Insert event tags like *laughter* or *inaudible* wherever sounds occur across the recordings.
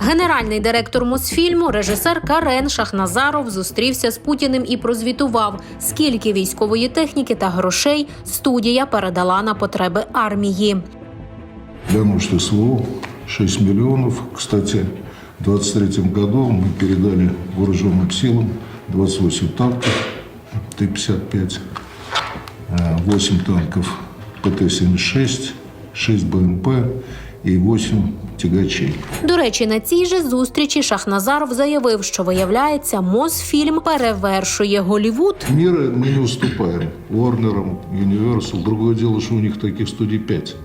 Генеральний директор Мосфільму, режисер Карен Шахназаров зустрівся з Путіним і прозвітував, скільки військової техніки та грошей студія передала на потреби армії. Для нужд СВО 6 миллионов. Кстати, в 23 году мы передали вооруженным силам 28 танков Т-55, э, 8 танков ПТ-76, 6 БМП и 8 тягачей. До речі, на цій же зустрічі Шахназаров заявив, що виявляється, Мосфільм перевершує Голівуд. Мира мы не уступаем Warner, Universal. Другое дело, что у них таких студий 5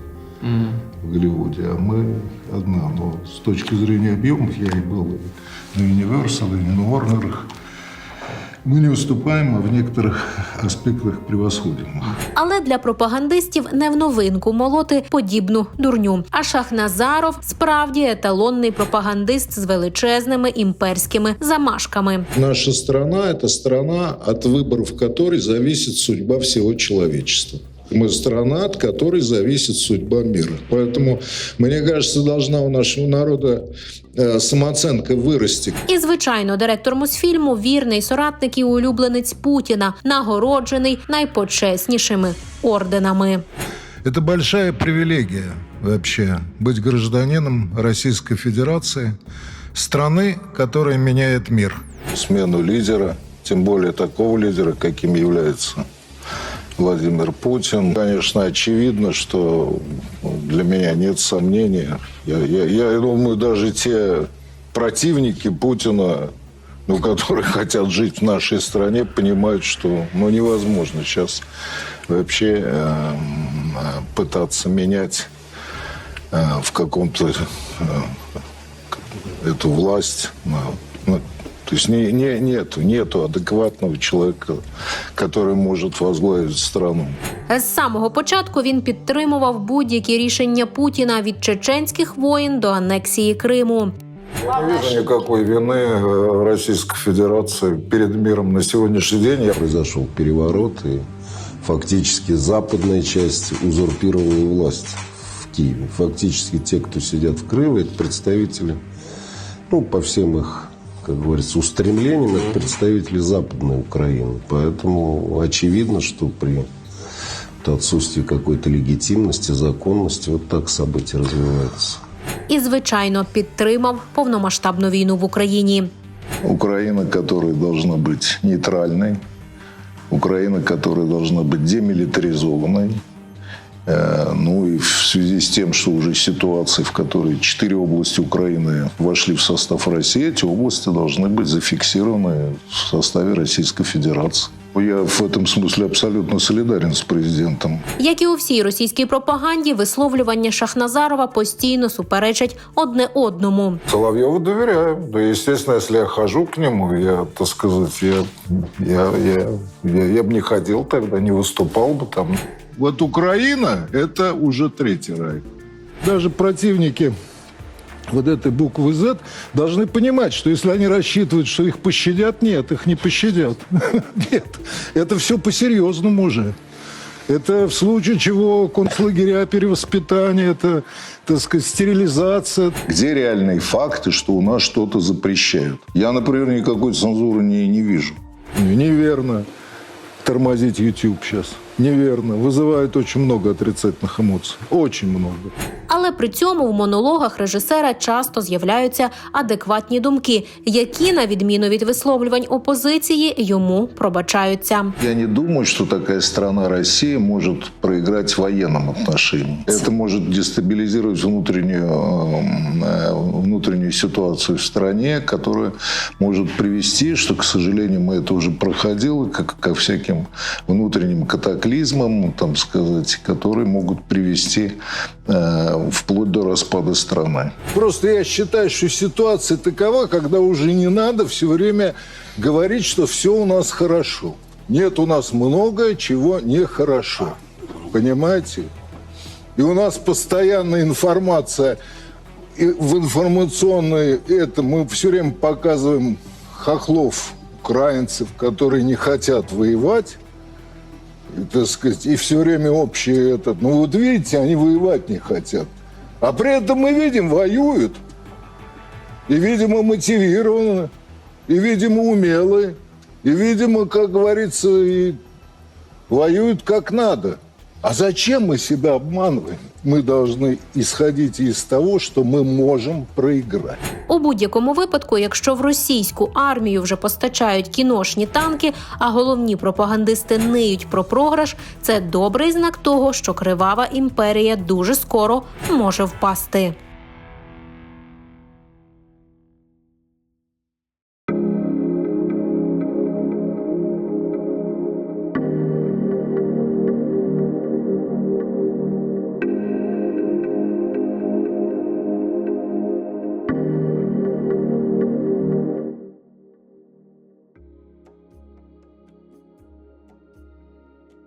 в Голливуде, а мы одна. Но с точки зрения объемов я и был и на Universal, и на Warner. Мы не уступаем, а в некоторых аспектах превосходим их. Але для пропагандистів не в новинку молоти подібну дурню. А Шахназаров справді еталонний пропагандист з величезними імперськими замашками. Наша страна – это страна, от выборов которой зависит судьба всего человечества. Мы страна, от которой зависит судьба мира. Поэтому, мне кажется, должна у нашего народа э, самооценка вырасти. І, звичайно, директор Мосфільму вірний соратник і улюбленець Путіна, нагороджений найпочеснішими орденами. Это большая привилегия вообще быть гражданином Российской Федерации, страны, которая меняет мир. Смену лидера, тем более такого лидера, каким является Владимир Путин. Конечно, очевидно, что для меня нет сомнения. Я, я, я думаю, даже те противники Путина, ну, которые *laughs* хотят жить в нашей стране, понимают, что ну, невозможно сейчас вообще э, э, пытаться менять э, в каком-то э, эту власть. Ну, то есть не, не, нету, нету адекватного человека, который может возглавить страну. З самого початку він підтримував будь-які рішення Путіна від чеченських воїн до анексії Криму. Я не вижу никакой вины э, Российской Федерации перед миром на сегодняшний день. произошел переворот, и фактически западная часть узурпировала власть в Киеве. Фактически те, кто сидят в Крыме, это представители, ну, по всем их, как говорится, устремлениям, это представители Западной Украины. Поэтому очевидно, что при вот отсутствии какой-то легитимности, законности, вот так события развиваются. І, звичайно, підтримав повномасштабну війну в Україні. Украина, которая должна быть нейтральной, Украина, которая должна быть демилитаризованной. Э, Ну и в связи с тем, что уже ситуация, в которой четыре области Украины вошли в состав России, эти области должны быть зафиксированы в составе Российской Федерации. Я в этом смысле абсолютно солидарен с президентом. Як і у всій російській пропаганді, висловлювання Шахназарова постійно суперечать одне одному. Соловьеву доверяю. Да, естественно, если я хожу к нему, я, так сказать, я, я, я, я, я бы не ходил тогда, не выступал бы там. Вот Украина – это уже третий рай. Даже противники вот этой буквы «З» должны понимать, что если они рассчитывают, что их пощадят, нет, их не пощадят. *laughs* Нет, это все по-серьезному уже. Это в случае чего концлагеря перевоспитания, это, так сказать, стерилизация. Где реальные факты, что у нас что-то запрещают? Я, например, никакой цензуры не, не вижу. Не- Неверно тормозить YouTube сейчас. Неверно. Вызывает очень много отрицательных эмоций. Очень много. Але при цьому в монологах режисера часто з'являються адекватні думки, які, на відміну від висловлювань опозиції, йому пробачаються. Я не думаю, что такая страна Россия может проиграть в военном отношении. Это может дестабилизировать внутреннюю, эм, э, внутреннюю ситуацию в стране, которая может привести, что, к сожалению, мы это уже проходили, как, ко всяким внутренним катаклизмам, там сказать, которые могут привести э, вплоть до распада страны. Просто я считаю, что ситуация такова, когда уже не надо все время говорить, что все у нас хорошо. Нет, у нас много чего нехорошо. Понимаете? И у нас постоянная информация и в информационной это мы все время показываем хохлов, украинцев, которые не хотят воевать. Так сказать, и все время общее этот. Ну вот видите, они воевать не хотят. А при этом мы видим, воюют. И, видимо, мотивированы, и, видимо, умелые, и, видимо, как говорится, и воюют как надо. А зачем мы себя обманываем? Мы должны исходить из того, что мы можем проиграть. У будь-якому випадку, якщо в російську армію вже постачають кіношні танки, а головні пропагандисти ниють про програш, це добрий знак того, що кривава імперія дуже скоро може впасти.